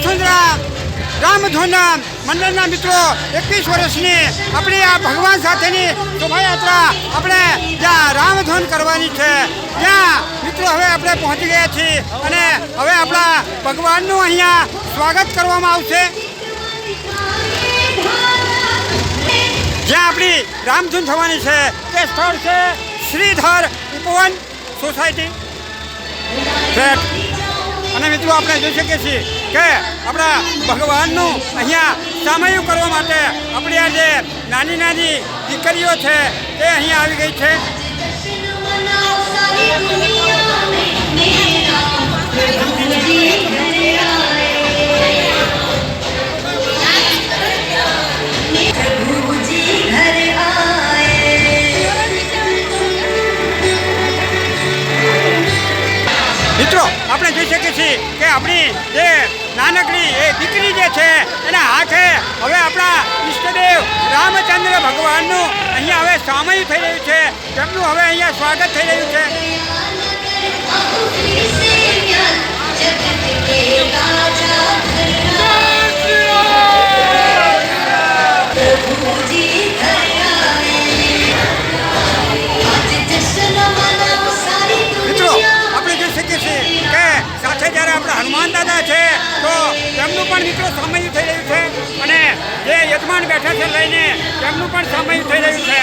વસુંધરા રામધૂન મંડળના મિત્રો, એકવીસ વર્ષની આપણી આ ભગવાન સાથેની શોભાયાત્રા આપણે જ્યાં રામધૂન કરવાની છે. ત્યાં મિત્રો હવે આપણે પહોંચી ગયા છીએ અને હવે આપણા ભગવાનનું અહીંયા સ્વાગત કરવામાં આવશે. જ્યાં આપણી રામધૂન થવાની છે તે સ્થળ છે શ્રીધર ઉપવન સોસાયટી. અને મિત્રો આપણે જોઈ શકીએ છીએ કે આપણા ભગવાનનું અહીંયા સામયું કરવા માટે આપણી આ જે નાની નાની દીકરીઓ છે તે અહીંયા આવી ગઈ છે. છીએ કે આપણી જે નાનકડી એ દીકરી જે છે, એના હાથે હવે આપણા ઈષ્ટદેવ રામચંદ્ર ભગવાનનું અહીંયા હવે સામયું થઈ રહ્યું છે. તેમનું હવે અહીંયા સ્વાગત થઈ રહ્યું છે. બેઠા છે લઈને. તેમનું પણ સામયું થઈ રહ્યું છે.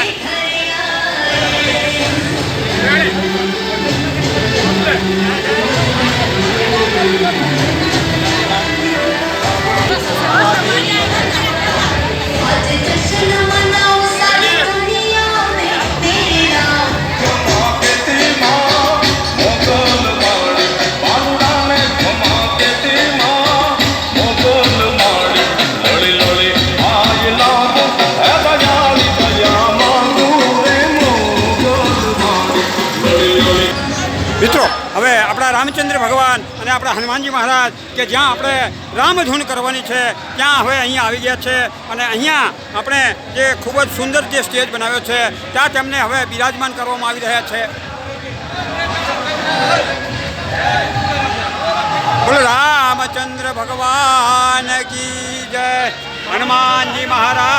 આપણા રામચંદ્ર ભગવાન અને આપણા હનુમાનજી મહારાજ કે જ્યાં આપણે રામધૂન કરવાની છે, ત્યાં હવે અહીંયા આવી ગયા છે અને અહીંયા આપણે જે ખૂબ જ સુંદર જે સ્ટેજ બનાવ્યો છે, ત્યાં તેમને હવે બિરાજમાન કરવામાં આવી રહ્યા છે. બોલો, રામચંદ્ર ભગવાન કી જય. હનુમાનજી મહારાજ